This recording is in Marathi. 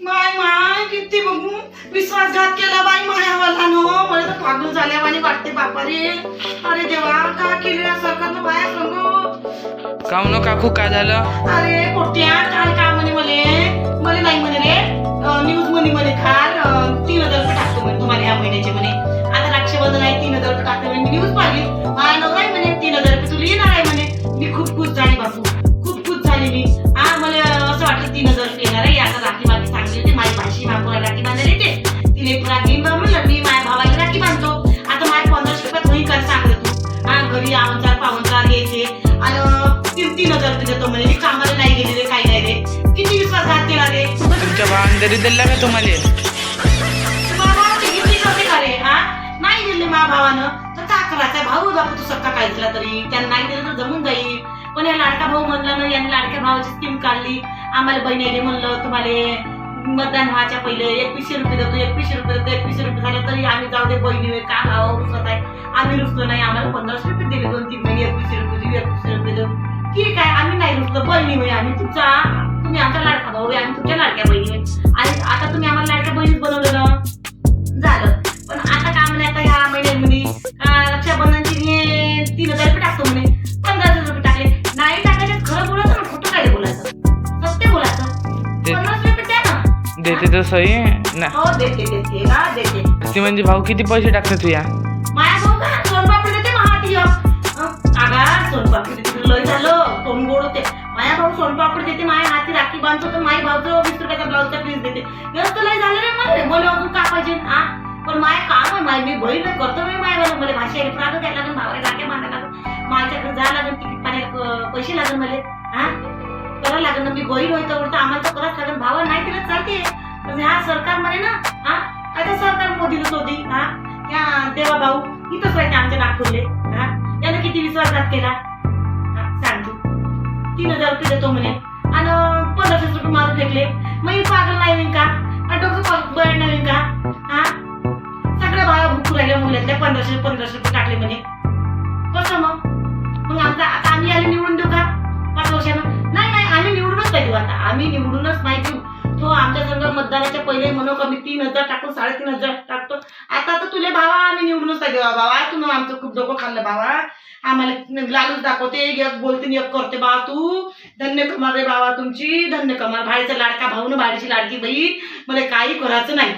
माय माय किती बघू? विश्वासघात केला बाई मायावाला नो मला तर पागल झाल्यावानी वाटते बापा रे अरे देवा का केली या सरकारनं बाया सांगू? काऊ न काकू काय झालं? अरे पोट्या काल का म्हणे मले? मला नाही म्हणे रे. न्यूज म्हणे काल अं, तीन हजार रुपये टाकतो म्हणे तुम्हाला ह्या महिन्याचे म्हणे. आता रक्षाबंधन आहे तीन हजार रुपये टाकतो म्हणे. मी न्यूज पाहिली. माझ्या नवरा आहे म्हणे तीन हजार रुपये तुला येणार आहे म्हणे. मी खूप खुश झाली बापू. खूप खुश झाली मी. माझी भाषी राखी बांधायला येते तिने तुला राखी म्हणलं मी माझ्या भावाला राखी बांधतो आता माझ्या पंधराशे रुपयात होईल कर सांगलं तू हा घरी आवचार पाहुणचार यायचे आणि तीन तीन हजार रुपये देतो म्हणे कामाला नाही गेलेले काही नाही रे किती विश्वासघात केला रे तुमच्या भावाने दिला का तुम्हाला नाही दिले मा भावानं तर का भाऊ बापू तू सक्का काय दिला तरी त्यांना नाही दिलं तर जमून जाईल पण या लाडका भाऊ म्हणला ना यांनी लाडक्या भावाची स्कीम काढली आम्हाला बहिणीने म्हणलं तुम्हाला मतदान व्हायच्या पहिले एकवीसशे रुपये देतो एकवीसशे रुपये देतो एकवीसशे रुपये झाले तरी आम्ही जाऊ दे बहिणी का भाव रुसत आहे. आम्ही रुसलो नाही आम्हाला पंधराशे रुपये दिले दोन तीन महिने एकवीसशे रुपये देऊ एकवीसशे रुपये देऊ. ठीक आहे आम्ही नाही रुसलो बहिणी होई आम्ही तुमचा तुम्ही आमचा लाडका भाऊ आम्ही तुमच्या लाडक्या बहिणी आहे. आणि आता तुम्ही आम्हाला लाडक्या बहिणीच बनवलेलं झालं. पण आता काम नाही आता ह्या महिन्यामध्ये अं, रक्षाबंधनची तीन हजार रुपये टाकतो म्हणे. देते तर सही ना. हो देते देते. हा देते. ती म्हणजे भाऊ किती पैसे टाकते तुया? माया भाऊ का सोनपापडी देते महाती आगा सोनपापडी देते लय झालं. तोंड गोड होते. माया भाऊ सोनपापडी देते माया हाती राखी बांधतो तर माय भाऊचं वीस रुपयाचा ब्लाऊजचा पीस देते. व्यस्त लय झालं रे मला बोल अजून का पाहिजे हा. पण माय काम आहे माय मी बहीण करतो मी माय मला मला भाषा प्राग द्यायला लागेल भावाला राखे बांधायला लागेल. माझ्याकडे जायला लागेल तिकीट पाण्याला पैसे लागेल मला हा. करावं लागेल ना मी बहीण होय तर आम्हाला करावंच लागेल. भावा नाही तिला चालते. सरकार म्हणे ना हा? आता सरकार मोदीला होती हा? या देवा भाऊ इथंच राहते आमच्या नागपूरले हा? त्यानं किती विश्वासघात केला? सांगतो. तीन हजार रुपये देतो म्हणे. आणि पंधराशे रुपये मारून फेकले. मग ही पागल नाही का? आणि डोकं बळ नाही का? हा? सगळ्या भावा भुकू राहिल्या मुलातल्या पंधराशे पंधराशे रुपये टाकले म्हणे. कसं मग? मग आमचा आता आम्ही आले निवडून देऊ का? पाच वर्षानं? नाही नाही आम्ही निवडूनच नाही हो आता. आम्ही निवडूनच माहिती संघ मतदानाच्या पहिले म्हणू का तीन हजार टाकतो साडेतीन हजार टाकतो. आता तर तुले भावा आम्ही निवडूनच आहे बाबा तू आमचं खूप डोकं खाल्लं बाबा आम्हाला लालूच दाखवते एक बोलते आणि एक करते बा तू. धन्य कमाल रे बाबा तुमची धन्य कमाल. भाडीचा लाडका भाऊ ना भाडीची लाडकी बाई मला काही करायचं नाही.